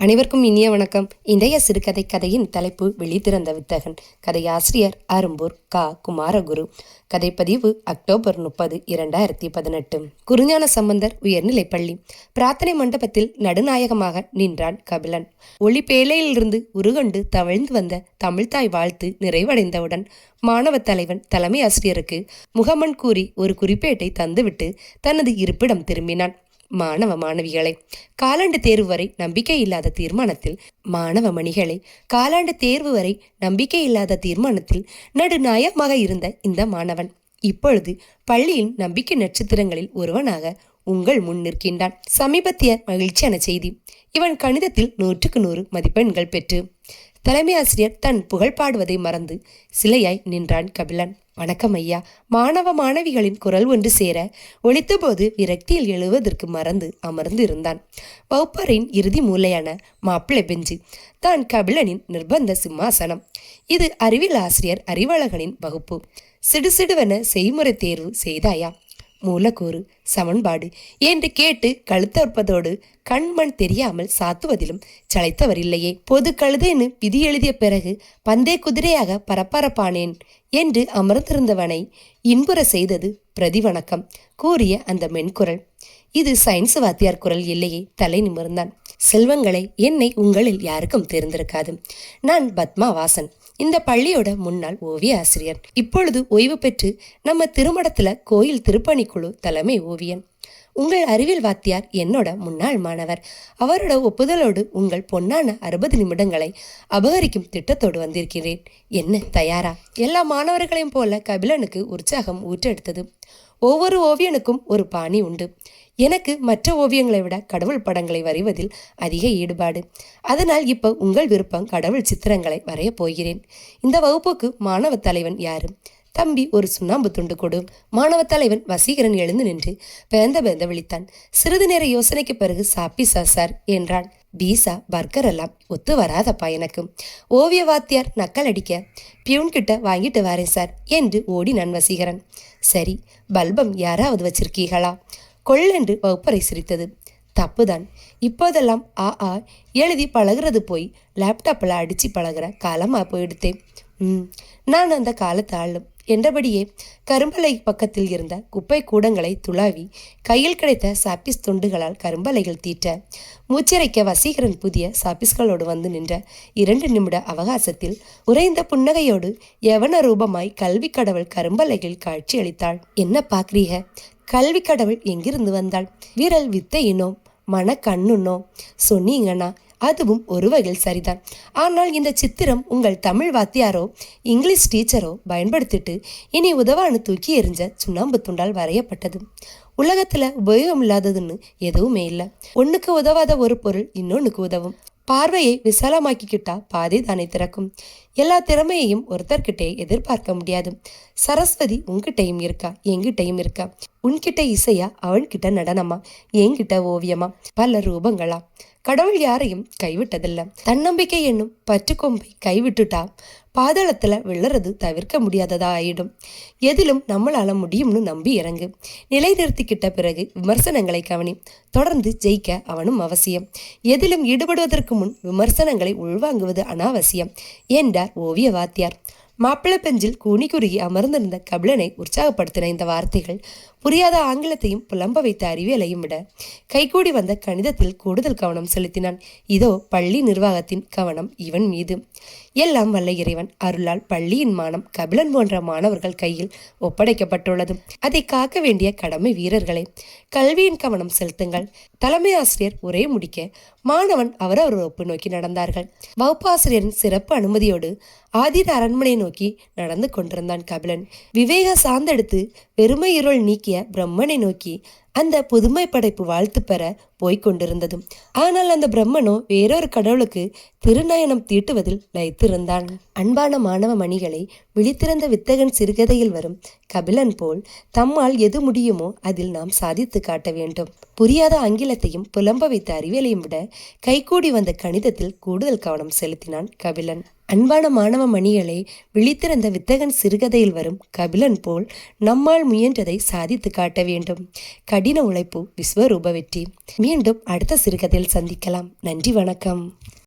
அனைவருக்கும் இனிய வணக்கம். இன்றைய சிறுகதை கதையின் தலைப்பு வெளித்திறந்த வித்தகன். கதையாசிரியர் அரும்பூர் கா. குமாரகுரு. கதைப்பதிவு அக்டோபர் முப்பது இரண்டாயிரத்தி பதினெட்டு. குருஞான சம்பந்தர் உயர்நிலைப்பள்ளி. பிரார்த்தனை மண்டபத்தில் நடுநாயகமாக நின்றான் கபிலன். ஒளி பேலையிலிருந்து உருகொண்டு தவழ்ந்து வந்த தமிழ்தாய் வாழ்த்து நிறைவடைந்தவுடன் மாணவ தலைவன் தலைமை ஆசிரியருக்கு முகமன் கூறி ஒரு குறிப்பேட்டை தந்துவிட்டு தனது இருப்பிடம் திரும்பினான். மாணவ மாணவிகளை. காலாண்டு தேர்வு வரை நம்பிக்கை இல்லாத தீர்மானத்தில் மாணவ மணிகளை. காலாண்டு தேர்வு வரை நம்பிக்கை இல்லாத தீர்மானத்தில் நடுநாயகமாக இருந்த இந்த மாணவன். இப்பொழுது பள்ளியின் நம்பிக்கை நட்சத்திரங்களில் ஒருவனாக உங்கள் முன் நிற்கின்றான். சமீபத்திய மகிழ்ச்சியான செய்தி. இவன் கணிதத்தில் நூற்றுக்கு நூறு மதிப்பெண்கள் பெற்று தலைமை ஆசிரியர் தன் புகழ் பாடுவதை மறந்து சிலையாய் நின்றான் கபிலன். வணக்கம் ஐயா. மாணவ மாணவிகளின் குரல் ஒன்று சேர ஒழித்தபோது விரக்தியில் எழுவதற்கு மறந்து அமர்ந்து இருந்தான். வகுப்பரின் இறுதி மூலையான மாப்பிள்ளை பெஞ்சு தான் கபிலனின் நிர்பந்த சிம்மாசனம். இது அறிவியல் ஆசிரியர் அறிவாளர்களின் வகுப்பு. சிடுசிடுவென செய்முறை தேர்வு செய்தாயா? மூலக்கூறு சமன்பாடு என்று கேட்டு கழுத்தற்பதோடு கண்மண் தெரியாமல் சாத்துவதிலும் சளைத்தவர் இல்லையே பொது கழுதேன்னு விதி எழுதிய பிறகு பந்தே குதிரையாக பரப்பரப்பானேன் என்று அமர்ந்திருந்தவனை இன்புற செய்தது பிரதிவணக்கம் கூறிய அந்த மென்குரல். இது சயின்ஸ் வாத்தியார் குரல் இல்லையே தலை நிமிர்ந்தான். செல்வங்களை என்னை உங்களில் யாருக்கும் தெரிந்திருக்காது. நான் பத்மா வாசன் இந்த பள்ளியோட முன்னாள் ஓவிய ஆசிரியர் இப்பொழுது ஓய்வு பெற்று நம்ம திருமணத்துல கோயில் திருப்பணிக்குழு தலைமை ஓவியன். உங்கள் அறிவியல் வாத்தியார் என்னோட முன்னாள் மாணவர். அவரோட ஒப்புதலோடு உங்கள் பொன்னான அறுபது நிமிடங்களை அபகரிக்கும் திட்டத்தோடு வந்திருக்கிறேன். என்ன தயாரா? எல்லா மாணவர்களையும் போல கபிலனுக்கு உற்சாகம் ஊற்றெடுத்தது. ஒவ்வொரு ஓவியனுக்கும் ஒரு பாணி உண்டு. எனக்கு மற்ற ஓவியங்களை விட கடவுள் படங்களை வரைவதில் அதிக ஈடுபாடு. அதனால் இப்போ உங்கள் விருப்பம் கடவுள் சித்திரங்களை வரையப் போகிறேன். இந்த வகுப்புக்கு மாணவ தலைவன் யாரு? தம்பி ஒரு சுண்ணாம்பு துண்டு கொடு. மாணவ தலைவன் வசீகரன் எழுந்து நின்று பேந்த பேந்த விழித்தான். சிறிது நேர யோசனைக்கு பிறகு சாப்பிசா சார் என்றான். பீசா பர்கர் எல்லாம் ஒத்து வராதப்பா எனக்கு. ஓவிய வாத்தியார் நக்கல் அடிக்க பியூன் கிட்ட வாங்கிட்டு வரேன் சார் என்று ஓடினான் வசீகரன். சரி பல்பம் யாராவது வச்சிருக்கீங்களா கொள்ளென்று வகுப்பறை சிரித்தது. தப்புதான். இப்போதெல்லாம் ஆ ஆ எழுதி பழகுறது போய் லேப்டாப்பில் அடித்து பழகுற காலமாக போயிடுத்தேன் ம் நான் அந்த காலத்து ஆளும் என்றபடியே கரும்பலை பக்கத்தில் இருந்த குப்பை கூடங்களை துளாவி கையில் கிடைத்த சாப்பிஸ் துண்டுகளால் கரும்பலைகள் தீட்ட மூச்சிறைக்க வசீகரன் புதிய சாப்பிஸ்களோடு வந்து நின்ற இரண்டு நிமிட அவகாசத்தில் உறைந்த புன்னகையோடு எவன ரூபமாய் கல்வி கடவுள் கரும்பலைகள் காட்சியளித்தாள் என்ன பாக்குறீங்க கல்வி கடவுள் எங்கிருந்து வந்தாள்? விரல் வித்தையினோ மன கண்ணுன்னோ சொன்னீங்கன்னா அதுவும் ஒரு வகையில் சரிதான். ஆனால் இந்த சித்திரம் உங்கள் தமிழ் வாத்தியாரோ இங்கிலீஷ் டீச்சரோ பயன்படுத்திட்டு இனி உதவான்னு தூக்கி எறிஞ்ச சுண்ணாம்பு துண்டால் வரையப்பட்டது. உலகத்துல உபயோகம் இல்லாததுன்னு எதுவுமே இல்லை. ஒன்றுக்கு உதவாத ஒரு பொருள் இன்னொன்னுக்கு உதவும். பார்வையை விசாலமாக்கிக்கிட்டா பாதை தானே திறக்கும். எல்லா திறமையையும் ஒருத்தர்கிட்டே எதிர்பார்க்க முடியாது. சரஸ்வதி உங்ககிட்டையும் இருக்கா எங்கிட்டையும் இருக்கா? உன்கிட்ட இசையா? அவன்கிட்ட நடனமா? என்கிட்ட ஓவியமா? பல ரூபங்களா? கடவுள் யாரையும் கைவிட்டதில்ல. தன்னம்பிக்கை என்னும் பற்றுக்கொம்பை கைவிட்டுட்டா? பாதாளத்துல விழறது தவிர்க்க முடியாததா ஆயிடும் எதிலும் நம்மளால முடியும்னு நம்பி இறங்கு. நிலைநிறுத்திக்கிட்ட பிறகு விமர்சனங்களை கவனி. தொடர்ந்து ஜெயிக்க அவனும் அவசியம். எதிலும் ஈடுபடுவதற்கு முன் விமர்சனங்களை உள்வாங்குவது அனாவசியம் என்றார் ஓவிய வாத்தியார். மாப்பிள பெஞ்சில் கூனி குறுகி அமர்ந்திருந்த கபிலனை உற்சாகப்படுத்தின இந்த வார்த்தைகள் புரியாத ஆங்கிலத்தையும் புலம்ப வைத்த அறிவியலையும் விட கைகூடி வந்த கணிதத்தில் கூடுதல் கவனம் செலுத்தினான். இதோ பள்ளி நிர்வாகத்தின் கவனம் இவன் மீது. எல்லாம் வல்ல இறைவன் அருளால் பள்ளியின் மானம் கபிலன் போன்ற மாணவர்கள் கையில் ஒப்படைக்கப்பட்டுள்ளது. அதை காக்க வேண்டிய கடமை வீரர்களே கல்வியின் கவனம் செலுத்துங்கள். தலைமை ஆசிரியர் உரை முடிக்க மாணவன் அவரவர் ஒப்பு நோக்கி நடந்தார்கள். வகுப்பாசிரியரின் சிறப்பு அனுமதியோடு ஆதித அரண்மனை நோக்கி நடந்து கொண்டிருந்தான் கபிலன். விவேக சார்ந்தெடுத்து வெறுமை இருள் நீக்கிய பிரம்மனை நோக்கி அந்த புதுமை படைப்பு வாழ்த்து பெற போய்க் கொண்டிருந்ததும். ஆனால் அந்த பிரம்மனோ வேறொரு கடவுளுக்கு திருநயனம் தீட்டுவதில் லயித்திருந்தான் அன்பான மாணவ மணிகளை விழித்திருந்த வித்தகன் சிறுகதையில் வரும் கபிலன் போல் தம்மால் எது முடியுமோ அதில் நாம் சாதித்து காட்ட வேண்டும். புரியாத ஆங்கிலத்தையும் புலம்ப வைத்த அறிவியலையும் விட கைகூடி வந்த கணிதத்தில் கூடுதல் கவனம் செலுத்தினான் கபிலன். அன்பான மாணவ மணிகளை விழித்திருந்த வித்தகன் சிறுகதையில் வரும் கபிலன் போல் நம்மால் முயன்றதை சாதித்து காட்ட வேண்டும். கடின உழைப்பு விஸ்வரூப வெற்றி. மீண்டும் அடுத்த சிறுகதையில் சந்திக்கலாம். நன்றி வணக்கம்.